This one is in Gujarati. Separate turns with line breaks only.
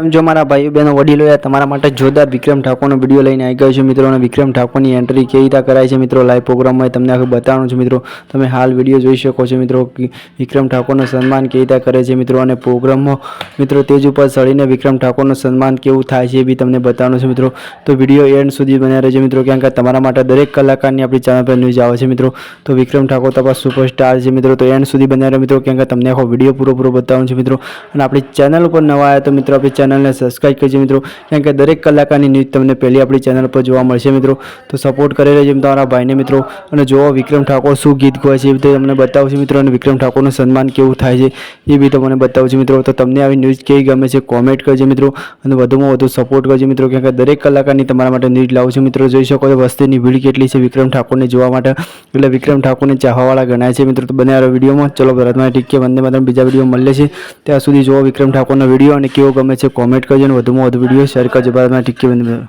કેમ જો મારા ભાઈઓ બહેનો વડીલો યાર, તમારા માટે જોરદાર વિક્રમ ઠાકોરનો વીડિયો લઈને આવી ગયો છે મિત્રો. અને વિક્રમ ઠાકોરની એન્ટ્રી કેવી રીતે કરાય છે મિત્રો? લાઈવ પ્રોગ્રામમાં તમને આખું બતાવવાનું છે મિત્રો. તમે હાલ વીડિયો જોઈ શકો છો મિત્રો વિક્રમ ઠાકોરનું સન્માન કેવી રીતે કરે છે મિત્રો? અને પ્રોગ્રામમાં મિત્રો તેજ ઉપર ચડીને વિક્રમ ઠાકોરનું સન્માન કેવું થાય છે એ બી તમને બતાવવાનું છે મિત્રો. તો વીડિયો એન્ડ સુધી બન્યા રહેજો મિત્રો, કારણ કે તમારા માટે દરેક કલાકારની આપણી ચેનલ પર ન્યૂઝ આવે છે મિત્રો. તો વિક્રમ ઠાકોર તપાસ સુપરસ્ટાર છે મિત્રો. તો એન્ડ સુધી બન્યા રહે મિત્રો, કારણ કે તમને આખો વીડિયો પૂરો પૂરો બતાવવાનું છે મિત્રો. અને આપણી ચેનલ ઉપર નવા આવ્યા તો મિત્રો, આપણી ચેનલને સબસ્ક્રાઈબ કરજો મિત્રો. કારણ કે દરેક કલાકારની ન્યૂઝ તમને પહેલી આપણી ચેનલ પર જોવા મળશે મિત્રો. તો સપોર્ટ કરી રહેજો તમારા ભાઈને મિત્રો. અને જોવો વિક્રમ ઠાકોર શું ગીત ગાય છે એ બધું તમને બતાવશે મિત્રો. અને વિક્રમ ઠાકોરનું સન્માન કેવું થાય છે એ બી તમને બતાવશે મિત્રો. તો તમને આવી ન્યૂઝ કેવી ગમે છે કોમેન્ટ કરજો મિત્રો. અને વધુમાં વધુ સપોર્ટ કરજો મિત્રો. કારણ કે દરેક કલાકારની તમારા માટે ન્યૂઝ લાવું છું મિત્રો. જોઈ શકો છો વસ્તીની ભીડ કેટલી છે વિક્રમ ઠાકોરને જોવા માટે. એટલે વિક્રમ ઠાકોરને ચાહવાવાળા ગણાય છે મિત્રો. તો બને વિડીયોમાં. ચલો ભારતમાં ટીકે વંદે માત્ર બીજા વીડિયો મળે છે ત્યાં સુધી જોવો વિક્રમ ઠાકોરનો વીડિયો અને કેવો ગમે છે કોમેન્ટ કરજો અને વધુમાં વધુ વીડિયો શેર કરજો ભરતમાં ટીકી માતરમ.